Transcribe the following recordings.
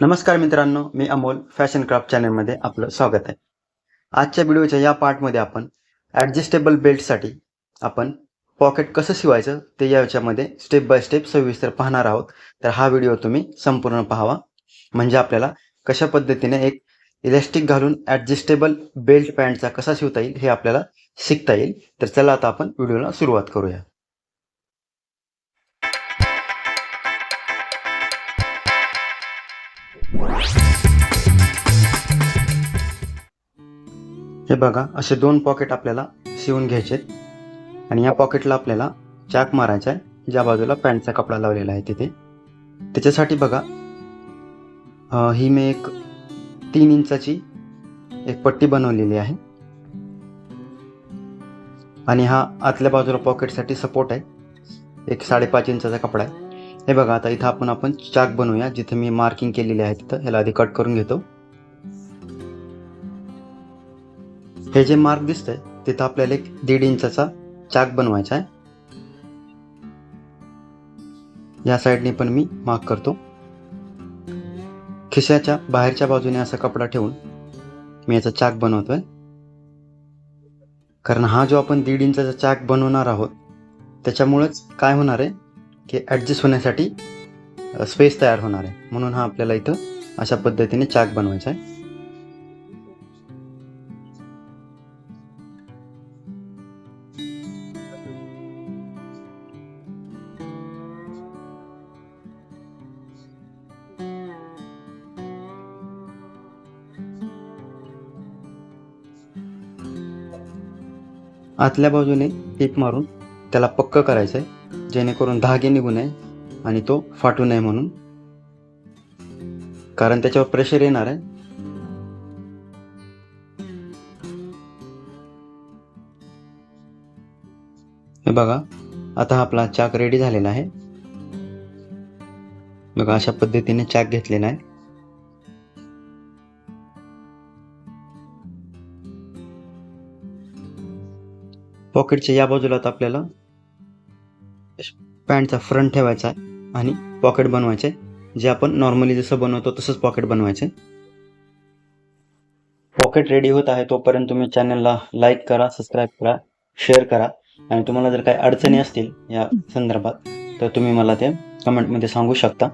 नमस्कार मित्रांनो मी Amol fashion craft चॅनलमध्ये आपलं स्वागत आहे. आजच्या व्हिडिओच्या या पार्टमध्ये आपण ॲडजस्टेबल बेल्टसाठी आपण पॉकेट कसं शिवायचं ते याच्यामध्ये स्टेप बाय स्टेप सविस्तर पाहणार आहोत. तर हा व्हिडिओ तुम्ही संपूर्ण पाहावा. म्हणजे आपल्याला कशा पद्धतीने एक इलेस्टिक घालून ॲडजस्टेबल बेल्ट पॅन्टचा कसा शिवता येईल हे आपल्याला शिकता येईल. तर चला आता आपण व्हिडिओला सुरुवात करूया. हे बघा असे दोन पॉकेट आपल्याला शिवून घ्यायचे आणि या पॉकेटला आपल्याला चाक मारायचा आहे. ज्या बाजूला पॅन्टचा कपडा लावलेला आहे तिथे. त्याच्यासाठी बघा ही मी एक तीन इंचाची एक पट्टी बनवलेली आहे. आणि हा आतल्या बाजूला पॉकेटसाठी सपोर्ट आहे. एक साडेपाच इंचाचा कपडा आहे. हे बघा आता इथं आपण आपण चाक बनवूया जिथे मी मार्किंग केलेली आहे तिथं. ह्याला आधी कट करून घेतो. हे जे मार्क दिसतंय तिथं आपल्याला एक दीड इंचाचा चाक बनवायचा आहे. या साईडने पण मी मार्क करतो. खिशाच्या बाहेरच्या बाजूने असा कपडा ठेवून मी याचा चाक बनवतोय. कारण हा जो आपण दीड इंचाचा चाक बनवणार आहोत त्याच्यामुळेच काय होणार आहे? की ॲडजस्ट होण्यासाठी स्पेस तयार होणार आहे. म्हणून हा आपल्याला इथं अशा पद्धतीने चाक बनवायचा आहे. आतल्या बाजूने टीप मारून त्याला पक्क करायचं आहे जेणेकरून धागे निघू नये आणि तो फाटू नये म्हणून. कारण त्याच्यावर प्रेशर येणार आहे. हे बघा आता आपला चाक रेडी झालेला आहे. बघा अशा पद्धतीने चाक घेतलेला आहे. पॉकेटच्या या बाजूला आता आपल्याला पॅन्टचा फ्रंट ठेवायचा आहे आणि पॉकेट बनवायचे. जे आपण नॉर्मली जसं बनवतो तसंच पॉकेट बनवायचे. पॉकेट रेडी होत आहे तोपर्यंत तुम्ही चॅनलला लाईक करा सबस्क्राईब करा शेअर करा. आणि तुम्हाला जर काही अडचणी असतील या संदर्भात तर तुम्ही मला ते कमेंटमध्ये सांगू शकता.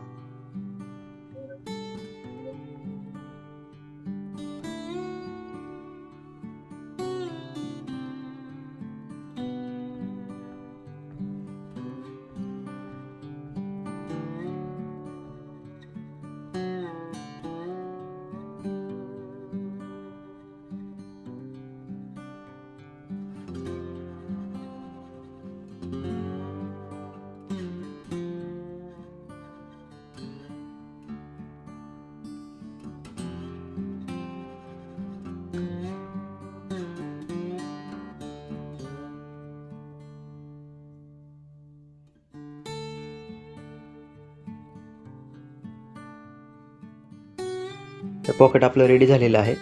तर पॉकेट आपलं रेडी झालेलं आहे.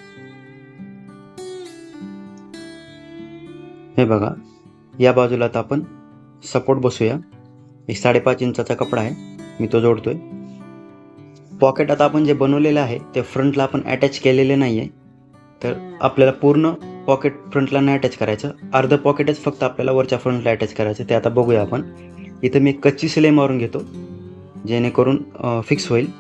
हे बघा या बाजूला आता आपण सपोर्ट बसूया. एक साडेपाच इंचाचा कपडा आहे मी तो जोडतोय. पॉकेट आता आपण जे बनवलेलं आहे ते फ्रंटला आपण अटॅच केलेले नाही आहे तर आपल्याला पूर्ण पॉकेट फ्रंटला नाही अटॅच करायचं. अर्धं पॉकेटच फक्त आपल्याला वरच्या फ्रंटला अटॅच करायचं ते आता बघूया आपण. इथं मी कच्ची सिलाई मारून घेतो जेणेकरून फिक्स होईल.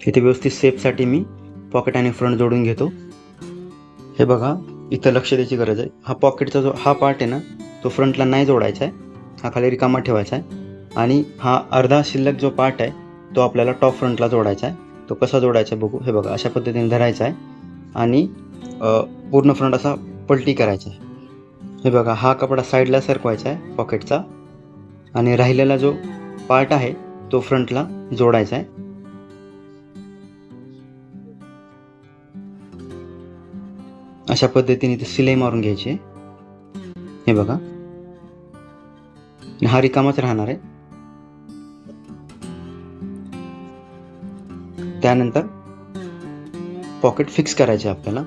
इथे व्यवस्थित सेफसाठी मी पॉकेट आणि फ्रंट जोडून घेतो. हे बघा इथं लक्ष द्यायची गरज आहे. हा पॉकेटचा जो हा पार्ट आहे ना तो फ्रंटला नाही जोडायचा आहे. हा खाली रिकामा ठेवायचा आहे. आणि हा अर्धा शिल्लक जो पार्ट आहे तो आपल्याला टॉप फ्रंटला जोडायचा आहे. तो कसा जोडायचा आहे बघू. हे बघा अशा पद्धतीने धरायचा आहे. आणि पूर्ण फ्रंट असा पलटी करायचा आहे. हे बघा हा कपडा साईडला सरकवायचा आहे पॉकेटचा आणि राहिलेला जो पार्ट आहे तो फ्रंटला जोडायचा आहे. अशा पद्धतीने ते सिलाई मारून घ्यायची. हे बघा. हा रिकामाच राहणार आहे. त्यानंतर पॉकेट फिक्स करायचे आपल्याला.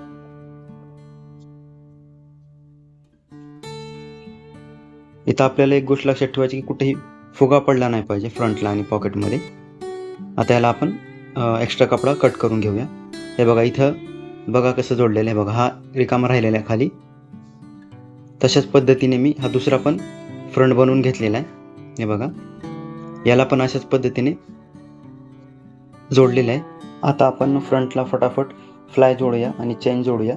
इथं आपल्याला एक गोष्ट लक्षात ठेवायची की कुठेही फुगा पडला नाही पाहिजे फ्रंटला आणि पॉकेटमध्ये आता याला आपण एक्स्ट्रा कपडा कट करून घेऊया. हे बघा इथं बघा कसं जोडलेलं आहे बघा. हा रिकामा राहिलेला आहे खाली. तशाच पद्धतीने मी हा दुसरा पण फ्रंट बनवून घेतलेला आहे. हे बघा. याला पण अशाच पद्धतीने जोडलेलं आहे. आता आपण फ्रंटला फटाफट फ्लाय जोडूया आणि चेन जोडूया.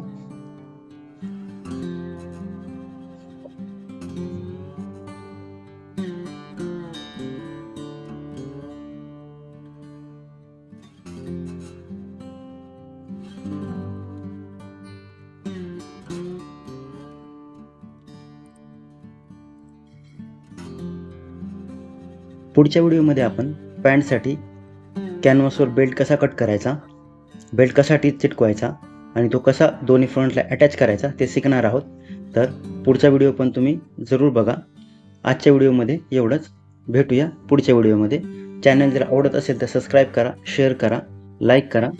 पुढच्या व्हिडिओमध्ये आपण पॅन्टसाठी कॅनव्हासवर बेल्ट कसा कट करायचा बेल्ट कसा टीच चिटकवायचा आणि तो कसा दोन्ही फ्रंटला अटॅच करायचा ते शिकणार आहोत. तर पुढचा व्हिडिओ पण तुम्ही जरूर बघा. आजच्या व्हिडिओमध्ये एवढंच. भेटूया पुढच्या व्हिडिओमध्ये. चॅनल जर आवडत असेल तर सबस्क्राईब करा शेअर करा लाईक करा.